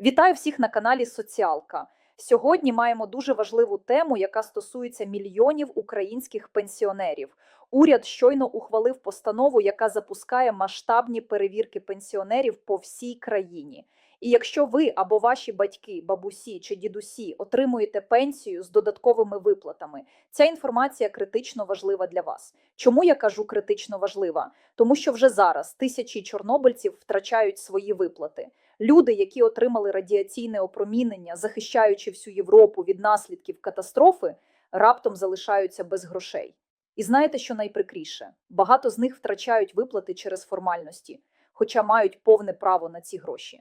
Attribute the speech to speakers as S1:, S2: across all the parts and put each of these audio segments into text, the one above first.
S1: Вітаю всіх на каналі Соціалка. Сьогодні маємо дуже важливу тему, яка стосується мільйонів українських пенсіонерів. Уряд щойно ухвалив постанову, яка запускає масштабні перевірки пенсіонерів по всій країні. І якщо ви або ваші батьки, бабусі чи дідусі отримуєте пенсію з додатковими виплатами, ця інформація критично важлива для вас. Чому я кажу критично важлива? Тому що вже зараз тисячі чорнобильців втрачають свої виплати. Люди, які отримали радіаційне опромінення, захищаючи всю Європу від наслідків катастрофи, раптом залишаються без грошей. І знаєте, що найприкріше? Багато з них втрачають виплати через формальності, хоча мають повне право на ці гроші.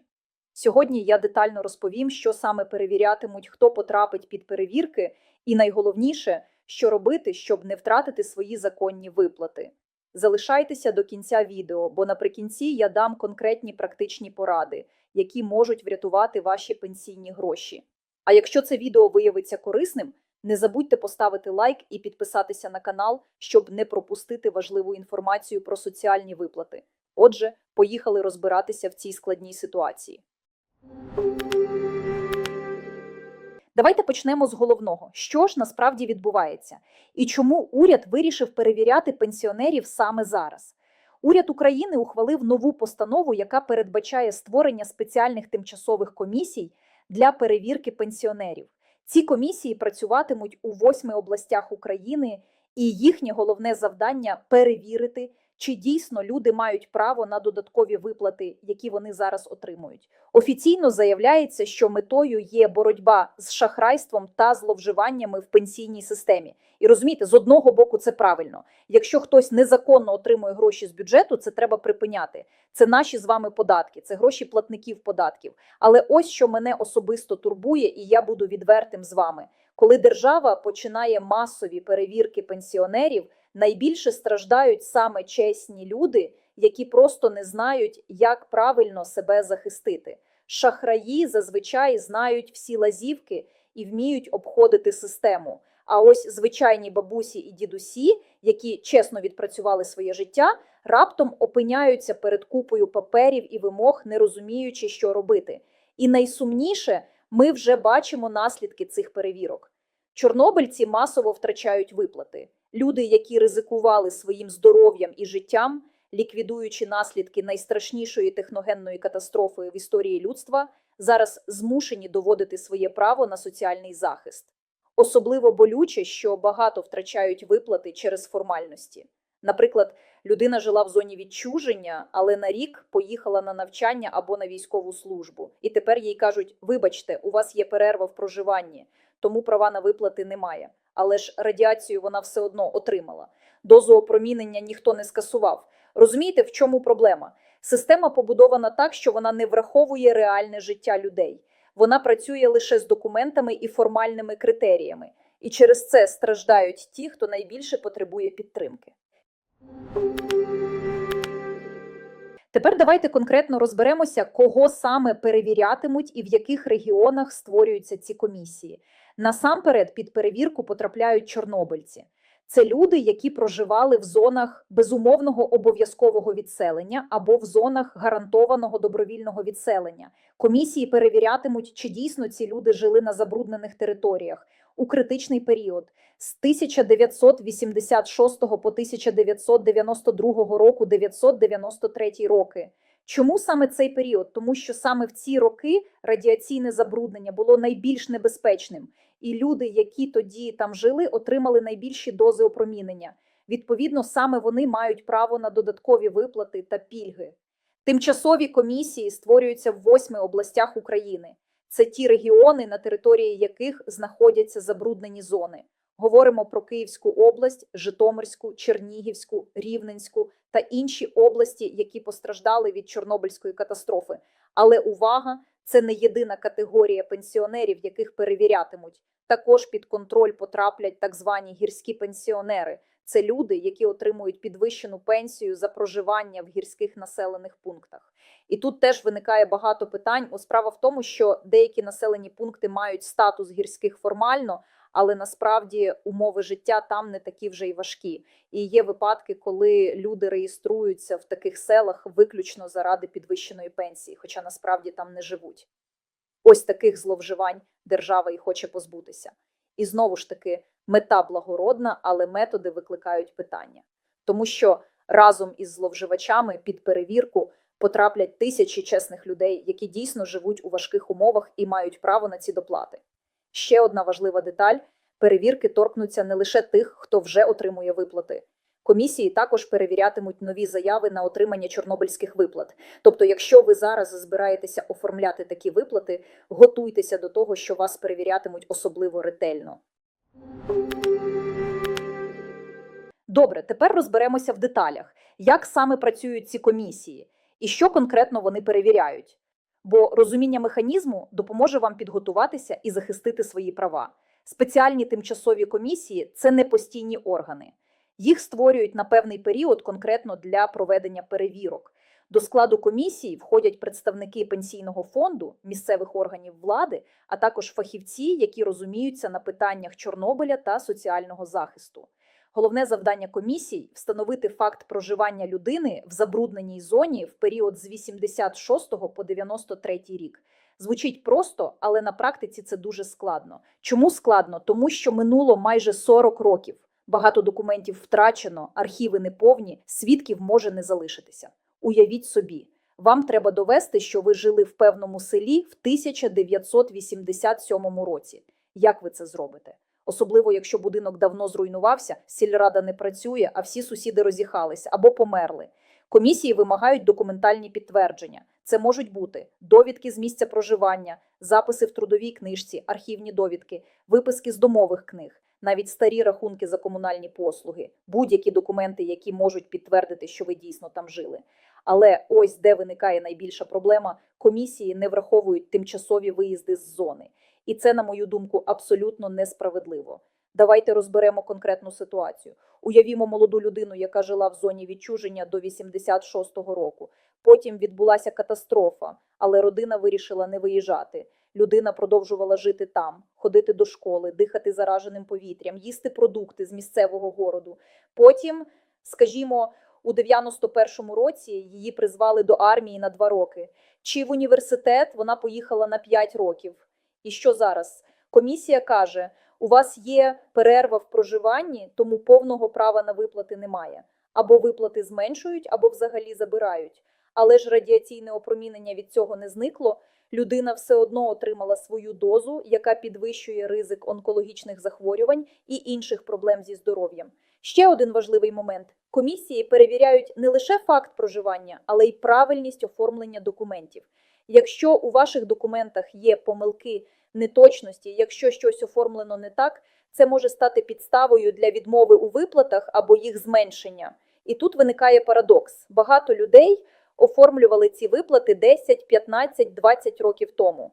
S1: Сьогодні я детально розповім, що саме перевірятимуть, хто потрапить під перевірки, і найголовніше, що робити, щоб не втратити свої законні виплати. Залишайтеся до кінця відео, бо наприкінці я дам конкретні практичні поради, які можуть врятувати ваші пенсійні гроші. А якщо це відео виявиться корисним, не забудьте поставити лайк і підписатися на канал, щоб не пропустити важливу інформацію про соціальні виплати. Отже, поїхали розбиратися в цій складній ситуації. Давайте почнемо з головного: що ж насправді відбувається, і чому уряд вирішив перевіряти пенсіонерів саме зараз. Уряд України ухвалив нову постанову, яка передбачає створення спеціальних тимчасових комісій для перевірки пенсіонерів. Ці комісії працюватимуть у восьми областях України, і їхнє головне завдання перевірити, чи дійсно люди мають право на додаткові виплати, які вони зараз отримують. Офіційно заявляється, що метою є боротьба з шахрайством та зловживаннями в пенсійній системі. І розумієте, з одного боку це правильно. Якщо хтось незаконно отримує гроші з бюджету, це треба припиняти. Це наші з вами податки, це гроші платників податків. Але ось що мене особисто турбує, і я буду відвертим з вами. Коли держава починає масові перевірки пенсіонерів, найбільше страждають саме чесні люди, які просто не знають, як правильно себе захистити. Шахраї зазвичай знають всі лазівки і вміють обходити систему. А ось звичайні бабусі і дідусі, які чесно відпрацювали своє життя, раптом опиняються перед купою паперів і вимог, не розуміючи, що робити. І найсумніше, ми вже бачимо наслідки цих перевірок. Чорнобильці масово втрачають виплати. Люди, які ризикували своїм здоров'ям і життям, ліквідуючи наслідки найстрашнішої техногенної катастрофи в історії людства, зараз змушені доводити своє право на соціальний захист. Особливо болюче, що багато втрачають виплати через формальності. Наприклад, людина жила в зоні відчуження, але на рік поїхала на навчання або на військову службу. І тепер їй кажуть: вибачте, у вас є перерва в проживанні, тому права на виплати немає. Але ж радіацію вона все одно отримала. Дозу опромінення ніхто не скасував. Розумієте, в чому проблема? Система побудована так, що вона не враховує реальне життя людей. Вона працює лише з документами і формальними критеріями, і через це страждають ті, хто найбільше потребує підтримки. Тепер давайте конкретно розберемося, кого саме перевірятимуть і в яких регіонах створюються ці комісії. Насамперед під перевірку потрапляють чорнобильці. Це люди, які проживали в зонах безумовного обов'язкового відселення або в зонах гарантованого добровільного відселення. Комісії перевірятимуть, чи дійсно ці люди жили на забруднених територіях у критичний період з 1986 по 1992 року 993 роки. Чому саме цей період? Тому що саме в ці роки радіаційне забруднення було найбільш небезпечним, і люди, які тоді там жили, отримали найбільші дози опромінення. Відповідно, саме вони мають право на додаткові виплати та пільги. Тимчасові комісії створюються в восьми областях України. Це ті регіони, на території яких знаходяться забруднені зони. Говоримо про Київську область, Житомирську, Чернігівську, Рівненську та інші області, які постраждали від Чорнобильської катастрофи. Але увага, це не єдина категорія пенсіонерів, яких перевірятимуть. Також під контроль потраплять так звані гірські пенсіонери. Це люди, які отримують підвищену пенсію за проживання в гірських населених пунктах. І тут теж виникає багато питань. Справа в тому, що деякі населені пункти мають статус гірських формально, але насправді умови життя там не такі вже й важкі. І є випадки, коли люди реєструються в таких селах виключно заради підвищеної пенсії, хоча насправді там не живуть. Ось таких зловживань держава і хоче позбутися. І знову ж таки, мета благородна, але методи викликають питання, тому що разом із зловживачами під перевірку потраплять тисячі чесних людей, які дійсно живуть у важких умовах і мають право на ці доплати. Ще одна важлива деталь: перевірки торкнуться не лише тих, хто вже отримує виплати. Комісії також перевірятимуть нові заяви на отримання чорнобильських виплат. Тобто, якщо ви зараз збираєтеся оформляти такі виплати, готуйтеся до того, що вас перевірятимуть особливо ретельно. Добре, тепер розберемося в деталях, як саме працюють ці комісії і що конкретно вони перевіряють. Бо розуміння механізму допоможе вам підготуватися і захистити свої права. Спеціальні тимчасові комісії це не постійні органи. Їх створюють на певний період конкретно для проведення перевірок. До складу комісії входять представники пенсійного фонду, місцевих органів влади, а також фахівці, які розуміються на питаннях Чорнобиля та соціального захисту. Головне завдання комісій встановити факт проживання людини в забрудненій зоні в період з 86 по 93 рік. Звучить просто, але на практиці це дуже складно. Чому складно? Тому що минуло майже 40 років. Багато документів втрачено, архіви неповні, свідків може не залишитися. Уявіть собі, вам треба довести, що ви жили в певному селі в 1987 році. Як ви це зробите? Особливо, якщо будинок давно зруйнувався, сільрада не працює, а всі сусіди роз'їхались або померли. Комісії вимагають документальні підтвердження. Це можуть бути довідки з місця проживання, записи в трудовій книжці, архівні довідки, виписки з домових книг, навіть старі рахунки за комунальні послуги, будь-які документи, які можуть підтвердити, що ви дійсно там жили. Але ось де виникає найбільша проблема: комісії не враховують тимчасові виїзди з зони. І це, на мою думку, абсолютно несправедливо. Давайте розберемо конкретну ситуацію. Уявімо молоду людину, яка жила в зоні відчуження до 86-го року. Потім відбулася катастрофа, але родина вирішила не виїжджати. Людина продовжувала жити там, ходити до школи, дихати зараженим повітрям, їсти продукти з місцевого городу. Потім, скажімо, у 91-му році її призвали до армії на два роки. Чи в університет вона поїхала на 5 років. І що зараз? Комісія каже: у вас є перерва в проживанні, тому повного права на виплати немає. Або виплати зменшують, або взагалі забирають. Але ж радіаційне опромінення від цього не зникло. Людина все одно отримала свою дозу, яка підвищує ризик онкологічних захворювань і інших проблем зі здоров'ям. Ще один важливий момент: комісії перевіряють не лише факт проживання, але й правильність оформлення документів. Якщо у ваших документах є помилки, неточності, якщо щось оформлено не так, це може стати підставою для відмови у виплатах або їх зменшення. І тут виникає парадокс: багато людей оформлювали ці виплати 10, 15, 20 років тому.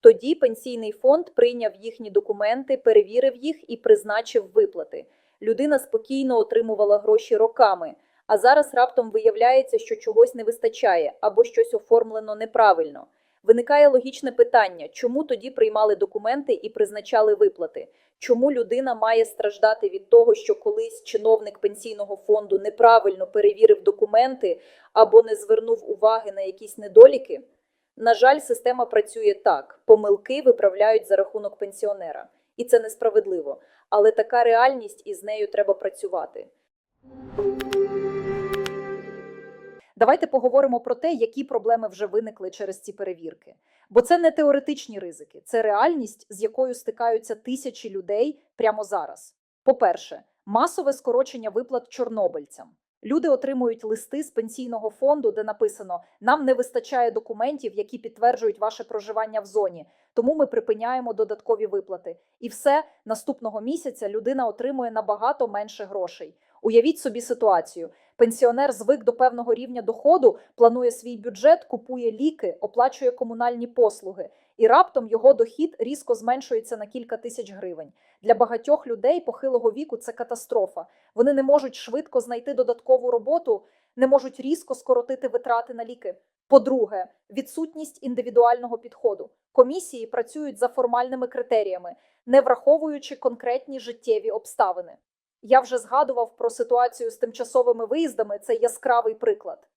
S1: Тоді пенсійний фонд прийняв їхні документи, перевірив їх і призначив виплати. Людина спокійно отримувала гроші роками, а зараз раптом виявляється, що чогось не вистачає або щось оформлено неправильно. Виникає логічне питання, чому тоді приймали документи і призначали виплати? Чому людина має страждати від того, що колись чиновник пенсійного фонду неправильно перевірив документи або не звернув уваги на якісь недоліки? На жаль, система працює так: помилки виправляють за рахунок пенсіонера, і це несправедливо. Але така реальність і з нею треба працювати. Давайте поговоримо про те, які проблеми вже виникли через ці перевірки. Бо це не теоретичні ризики, це реальність, з якою стикаються тисячі людей прямо зараз. По-перше, масове скорочення виплат чорнобильцям. Люди отримують листи з пенсійного фонду, де написано: нам не вистачає документів, які підтверджують ваше проживання в зоні, тому ми припиняємо додаткові виплати. І все наступного місяця людина отримує набагато менше грошей. Уявіть собі ситуацію: пенсіонер звик до певного рівня доходу, планує свій бюджет, купує ліки, оплачує комунальні послуги, і раптом його дохід різко зменшується на кілька тисяч гривень. Для багатьох людей похилого віку це катастрофа. Вони не можуть швидко знайти додаткову роботу, не можуть різко скоротити витрати на ліки. По-друге, відсутність індивідуального підходу. Комісії працюють за формальними критеріями, не враховуючи конкретні життєві обставини. Я вже згадував про ситуацію з тимчасовими виїздами, це яскравий приклад.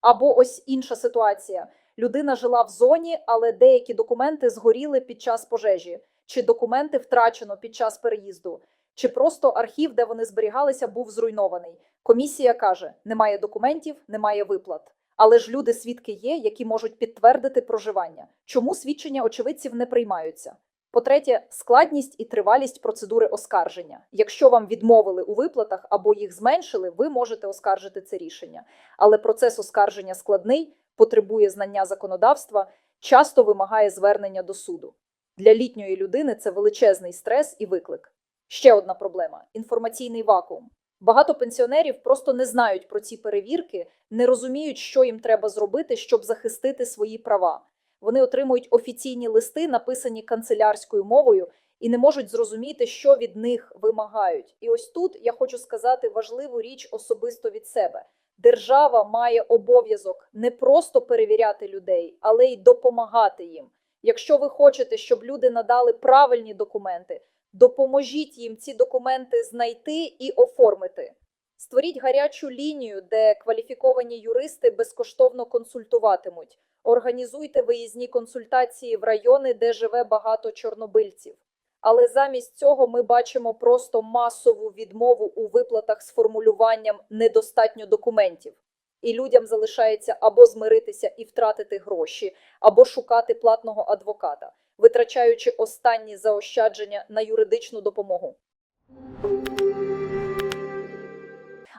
S1: Або ось інша ситуація: Людина жила в зоні, але деякі документи згоріли під час пожежі, чи документи втрачено під час переїзду, чи просто архів, де вони зберігалися, був зруйнований. Комісія каже: немає документів, немає виплат. Але ж люди свідки є, які можуть підтвердити проживання. Чому свідчення очевидців не приймаються? По-третє, складність і тривалість процедури оскарження. Якщо вам відмовили у виплатах або їх зменшили, ви можете оскаржити це рішення. Але процес оскарження складний, потребує знання законодавства, часто вимагає звернення до суду. Для літньої людини це величезний стрес і виклик. Ще одна проблема інформаційний вакуум. Багато пенсіонерів просто не знають про ці перевірки, не розуміють, що їм треба зробити, щоб захистити свої права. Вони отримують офіційні листи, написані канцелярською мовою, і не можуть зрозуміти, що від них вимагають. І ось тут я хочу сказати важливу річ особисто від себе. Держава має обов'язок не просто перевіряти людей, але й допомагати їм. Якщо ви хочете, щоб люди надали правильні документи, допоможіть їм ці документи знайти і оформити. Створіть гарячу лінію, де кваліфіковані юристи безкоштовно консультуватимуть. Організуйте виїзні консультації в райони, де живе багато чорнобильців. Але замість цього ми бачимо просто масову відмову у виплатах з формулюванням недостатньо документів. І людям залишається або змиритися і втратити гроші, або шукати платного адвоката, витрачаючи останні заощадження на юридичну допомогу.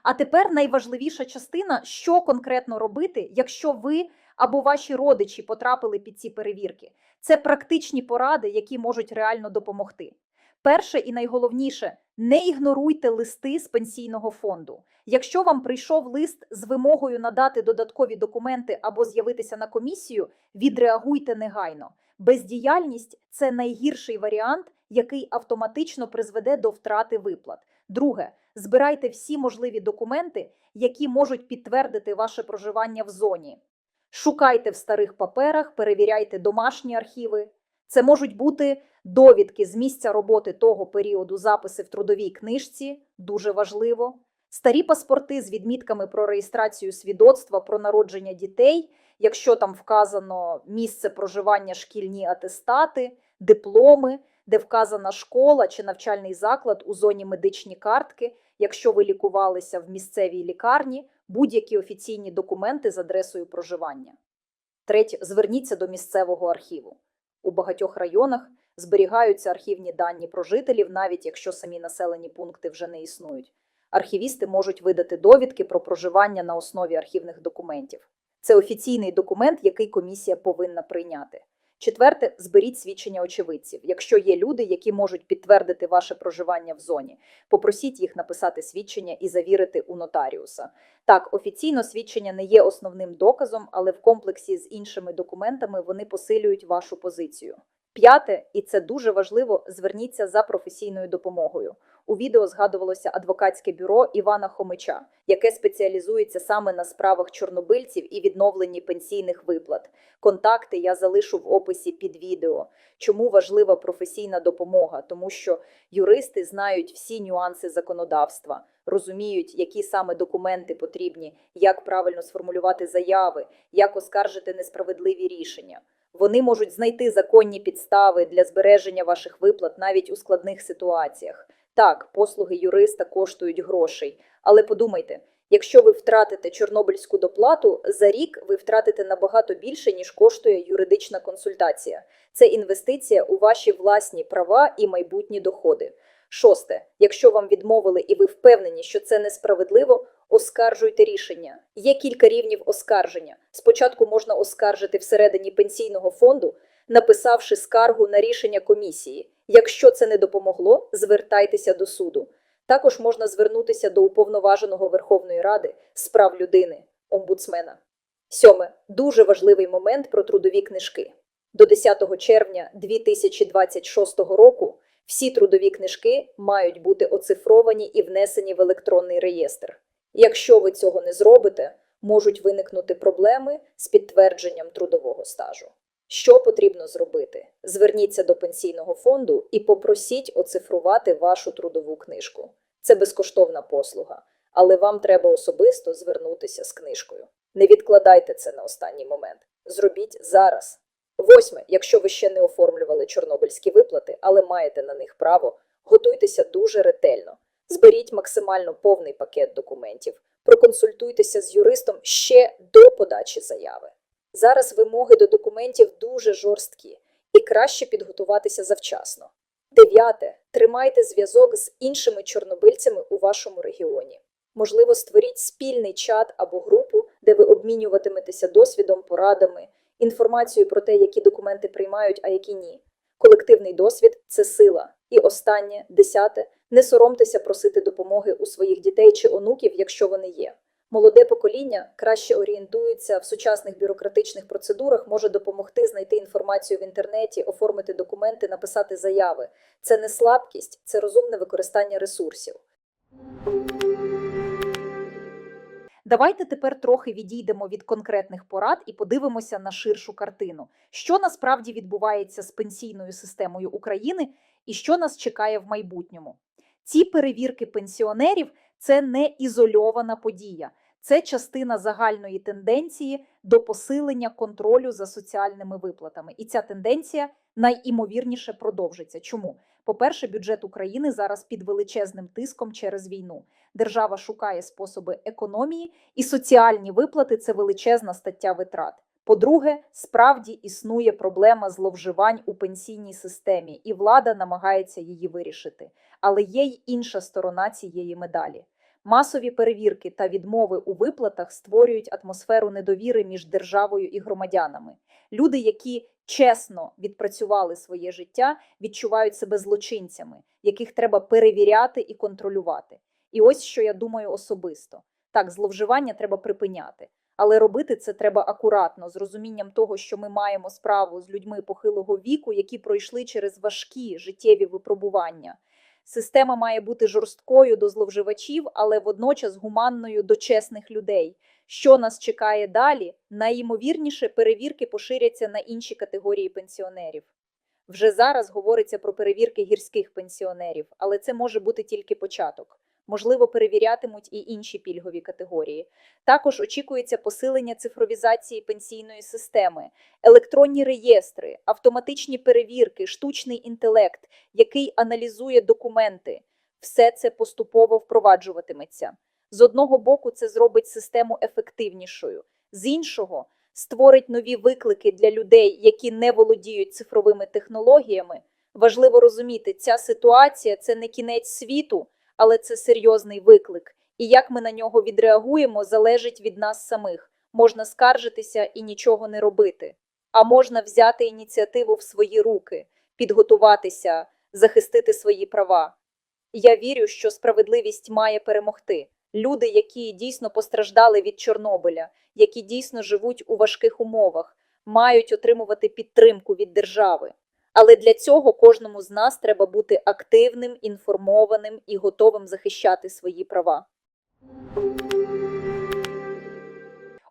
S1: А тепер найважливіша частина, що конкретно робити, якщо ви або ваші родичі потрапили під ці перевірки. Це практичні поради, які можуть реально допомогти. Перше і найголовніше не ігноруйте листи з пенсійного фонду. Якщо вам прийшов лист з вимогою надати додаткові документи або з'явитися на комісію, відреагуйте негайно. Бездіяльність це найгірший варіант, який автоматично призведе до втрати виплат. Друге, збирайте всі можливі документи, які можуть підтвердити ваше проживання в зоні. Шукайте в старих паперах, перевіряйте домашні архіви. Це можуть бути довідки з місця роботи того періоду записи в трудовій книжці, дуже важливо. Старі паспорти з відмітками про реєстрацію свідоцтва про народження дітей, якщо там вказано місце проживання, шкільні атестати, дипломи, де вказана школа чи навчальний заклад у зоні медичні картки, якщо ви лікувалися в місцевій лікарні, будь-які офіційні документи з адресою проживання. Третє, зверніться до місцевого архіву. У багатьох районах зберігаються архівні дані про жителів, навіть якщо самі населені пункти вже не існують. Архівісти можуть видати довідки про проживання на основі архівних документів. Це офіційний документ, який комісія повинна прийняти. Четверте, зберіть свідчення очевидців. Якщо є люди, які можуть підтвердити ваше проживання в зоні, попросіть їх написати свідчення і завірити у нотаріуса. Так, офіційно свідчення не є основним доказом, але в комплексі з іншими документами вони посилюють вашу позицію. П'яте, і це дуже важливо, зверніться за професійною допомогою. У відео згадувалося адвокатське бюро Івана Хомича, яке спеціалізується саме на справах чорнобильців і відновленні пенсійних виплат. Контакти я залишу в описі під відео. Чому важлива професійна допомога? Тому що юристи знають всі нюанси законодавства, розуміють, які саме документи потрібні, як правильно сформулювати заяви, як оскаржити несправедливі рішення. Вони можуть знайти законні підстави для збереження ваших виплат навіть у складних ситуаціях. Так, послуги юриста коштують грошей, але подумайте, якщо ви втратите чорнобильську доплату, за рік ви втратите набагато більше, ніж коштує юридична консультація. Це інвестиція у ваші власні права і майбутні доходи. Шосте, якщо вам відмовили і ви впевнені, що це несправедливо, оскаржуйте рішення. Є кілька рівнів оскарження. Спочатку можна оскаржити всередині пенсійного фонду, написавши скаргу на рішення комісії. Якщо це не допомогло, звертайтеся до суду. Також можна звернутися до уповноваженого Верховної Ради з прав людини, омбудсмена. Сьоме дуже важливий момент про трудові книжки. До 10 червня 2026 року всі трудові книжки мають бути оцифровані і внесені в електронний реєстр. Якщо ви цього не зробите, можуть виникнути проблеми з підтвердженням трудового стажу. Що потрібно зробити? Зверніться до пенсійного фонду і попросіть оцифрувати вашу трудову книжку. Це безкоштовна послуга, але вам треба особисто звернутися з книжкою. Не відкладайте це на останній момент. Зробіть зараз. Восьме, якщо ви ще не оформлювали чорнобильські виплати, але маєте на них право, готуйтеся дуже ретельно. Зберіть максимально повний пакет документів, проконсультуйтеся з юристом ще до подачі заяви. Зараз вимоги до документів дуже жорсткі і краще підготуватися завчасно. Дев'яте. Тримайте зв'язок з іншими чорнобильцями у вашому регіоні. Можливо, створіть спільний чат або групу, де ви обмінюватиметеся досвідом, порадами, інформацією про те, які документи приймають, а які ні. Колективний досвід це сила. І останнє, десяте, не соромтеся просити допомоги у своїх дітей чи онуків, якщо вони є. Молоде покоління краще орієнтується в сучасних бюрократичних процедурах, може допомогти знайти інформацію в інтернеті, оформити документи, написати заяви. Це не слабкість, це розумне використання ресурсів. Давайте тепер трохи відійдемо від конкретних порад і подивимося на ширшу картину, що насправді відбувається з пенсійною системою України і що нас чекає в майбутньому. Ці перевірки пенсіонерів це не ізольована подія, це частина загальної тенденції до посилення контролю за соціальними виплатами. І ця тенденція найімовірніше продовжиться. Чому? По-перше, бюджет України зараз під величезним тиском через війну. Держава шукає способи економії, і соціальні виплати це величезна стаття витрат. По-друге, справді існує проблема зловживань у пенсійній системі, і влада намагається її вирішити. Але є й інша сторона цієї медалі. Масові перевірки та відмови у виплатах створюють атмосферу недовіри між державою і громадянами. Люди, які чесно відпрацювали своє життя, відчувають себе злочинцями, яких треба перевіряти і контролювати. І ось що я думаю особисто: так, зловживання треба припиняти, але робити це треба акуратно, з розумінням того, що ми маємо справу з людьми похилого віку, які пройшли через важкі життєві випробування. Система має бути жорсткою до зловживачів, але водночас гуманною до чесних людей. Що нас чекає далі? Найімовірніше перевірки поширяться на інші категорії пенсіонерів. Вже зараз говориться про перевірки гірських пенсіонерів, але це може бути тільки початок. Можливо, перевірятимуть і інші пільгові категорії. Також очікується посилення цифровізації пенсійної системи, електронні реєстри, автоматичні перевірки, штучний інтелект, який аналізує документи. Все це поступово впроваджуватиметься. З одного боку, це зробить систему ефективнішою, з іншого створить нові виклики для людей, які не володіють цифровими технологіями. Важливо розуміти, ця ситуація це не кінець світу, але це серйозний виклик. І як ми на нього відреагуємо, залежить від нас самих. Можна скаржитися і нічого не робити, а можна взяти ініціативу в свої руки, підготуватися, захистити свої права. Я вірю, що справедливість має перемогти. Люди, які дійсно постраждали від Чорнобиля, які дійсно живуть у важких умовах, мають отримувати підтримку від держави. Але для цього кожному з нас треба бути активним, інформованим і готовим захищати свої права.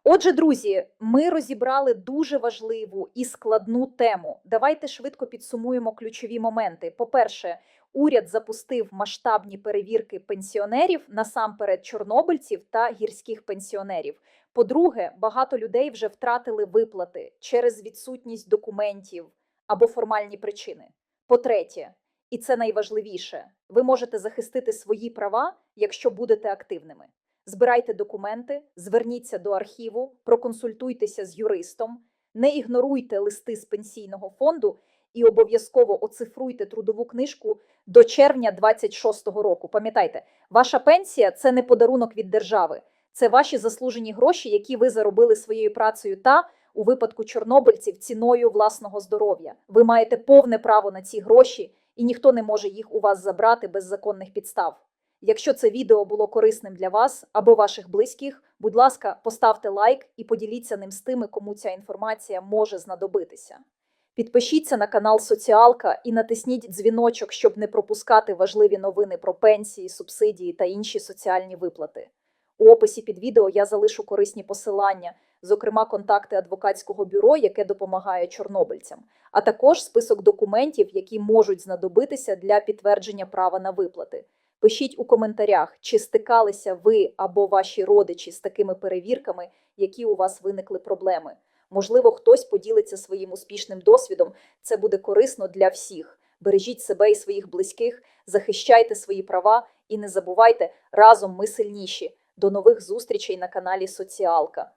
S1: Отже, друзі, ми розібрали дуже важливу і складну тему. Давайте швидко підсумуємо ключові моменти. По-перше, уряд запустив масштабні перевірки пенсіонерів насамперед чорнобильців та гірських пенсіонерів. По-друге, багато людей вже втратили виплати через відсутність документів або формальні причини. По-третє, і це найважливіше, ви можете захистити свої права, якщо будете активними. Збирайте документи, зверніться до архіву, проконсультуйтеся з юристом, не ігноруйте листи з пенсійного фонду і обов'язково оцифруйте трудову книжку до червня 26-го року. Пам'ятайте, ваша пенсія це не подарунок від держави, це ваші заслужені гроші, які ви заробили своєю працею та у випадку чорнобильців ціною власного здоров'я. Ви маєте повне право на ці гроші, і ніхто не може їх у вас забрати без законних підстав. Якщо це відео було корисним для вас або ваших близьких, будь ласка, поставте лайк і поділіться ним з тими, кому ця інформація може знадобитися. Підпишіться на канал Соціалка і натисніть дзвіночок, щоб не пропускати важливі новини про пенсії, субсидії та інші соціальні виплати. У описі під відео я залишу корисні посилання, зокрема контакти адвокатського бюро, яке допомагає чорнобильцям, а також список документів, які можуть знадобитися для підтвердження права на виплати. Пишіть у коментарях, чи стикалися ви або ваші родичі з такими перевірками, які у вас виникли проблеми. Можливо, хтось поділиться своїм успішним досвідом. Це буде корисно для всіх. Бережіть себе і своїх близьких, захищайте свої права і не забувайте разом ми сильніші. До нових зустрічей на каналі Соціалка.